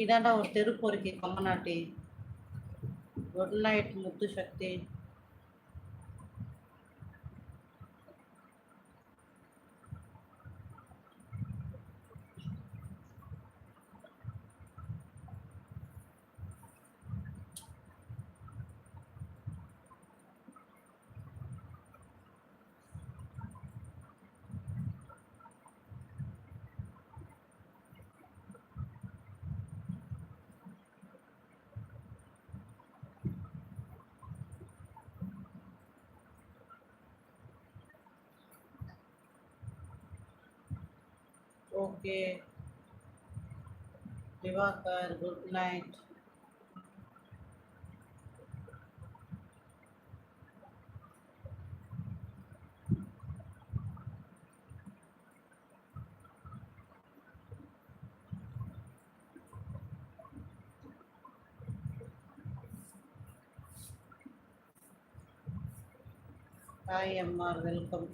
இதாண்டா ஒரு தெரு பொறுக்கி கம்மநாட்டி. Good night Muthu Sakthi. Okay Diwakar good night hi MR welcome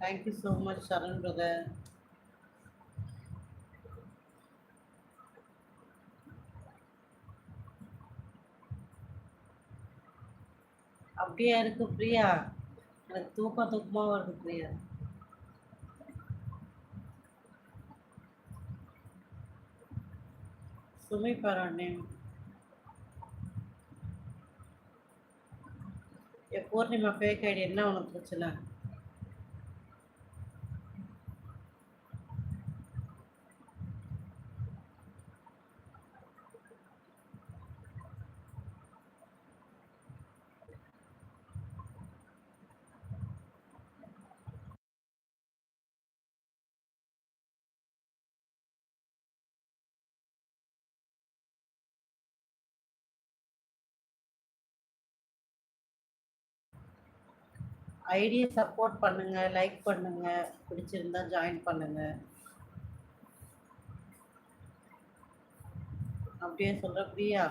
thank you so much Saran brother அப்படியே இருக்கு பிரியா? எனக்கு தூக்கம் தூக்கமாக வருது பிரியா? சுமி நேம் என் பூர்ணிமா ஃபேக் ஐடி என்ன உனக்கு பிரச்சனை? ஐடியை சப்போர்ட் பண்ணுங்க லைக் பண்ணுங்க பிடிச்சிருந்தா ஜாயின் பண்ணுங்க. அப்படியே சொல்ற பிரியா.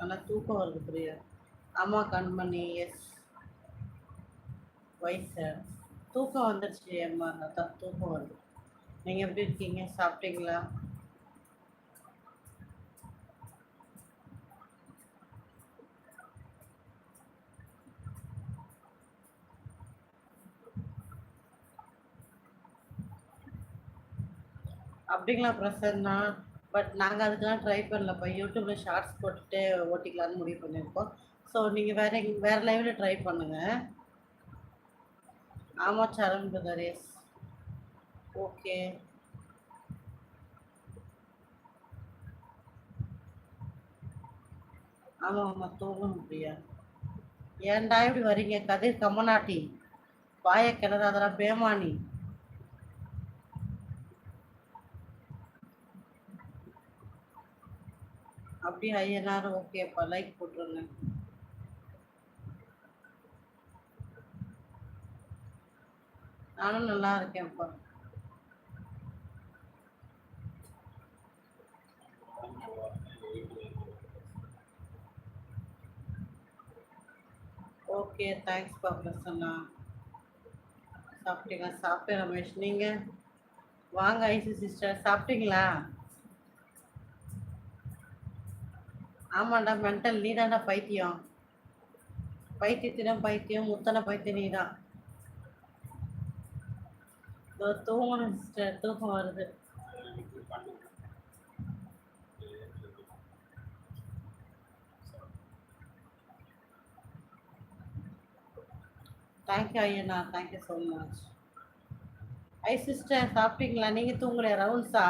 ஆனால் தூக்கம் வருது பிரியா. ஆமாம் கண்மணி எஸ் வயசு தூக்கம் வந்துடுச்சு அம்மா. அதான் தூக்கம் வருது. நீங்கள் எப்படி இருக்கீங்க? சாப்பிட்டீங்களா? அப்படிங்களா பிரசன்னா பட் நாங்கள் அதுக்கெலாம் ட்ரை பண்ணலப்பா யூடியூப்பில் ஷார்ட்ஸ் போட்டுட்டு ஓட்டிக்கலான்னு முடிவு பண்ணியிருக்கோம். ஸோ நீங்கள் வேறு வேறு லைவில் ட்ரை பண்ணுங்கள் ஆமாம் சரண் பிரதர் எஸ் ஓகே ஆமாம் ஆமாம் தூங்கணும் பிரியா ஏன்டா இப்படி வரீங்க கதிர் கம்மநாட்டி வாய அதெல்லாம் பேமானி. அப்படியே ஐயனார் ஓகேப்பா லைக் போட்டுருங்க. நானும் நல்லா இருக்கேன்ப்பா ஓகே தேங்க்ஸ்ப்பா பிரசன்னா. சாப்பிட்டீங்களா? சாப்பிட்டேன் ரமேஷ். நீங்கள் வாங்க ஐசி சிஸ்டர் சாப்பிட்டீங்களா? ஆமாண்டா மென்டல் நீ தான்டா பைத்தியம். பைத்தியத்திடம் பைத்தியம் முத்தனை பைத்தியம் நீ தான் தூங்கணும் சிஸ்டர் தூக்கம் வருது. தேங்க்யூ ஐயண்ணா தேங்க்யூ ஸோ மச் ஐ சிஸ்டர் சாப்பிட்டீங்களா? நீங்கள் தூங்கலையா ரவுண்ட்ஸா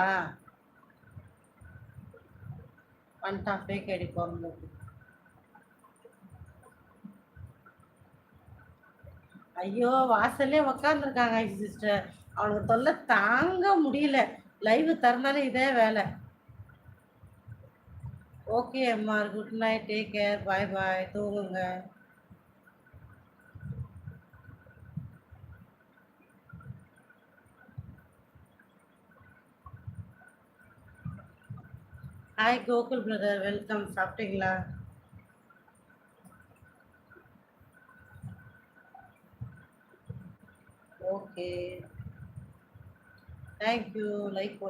வந்துட்டான் ஃபேக் ஐடி பிறந்தது ஐயோ வாசல்லே உக்காந்துருக்காங்க ஐ சிஸ்டர் அவனுக்கு தொல்லை தாங்க முடியல. லைவ் திறந்தாலே இதே வேலை. ஓகே அம்மா. Good night take care bye bye தூங்குங்க. ஹாய் கோகுல் பிரதர் வெல்கம் சாப்பிட்டீங்களா ஓகே தேங்க் யூ லைக்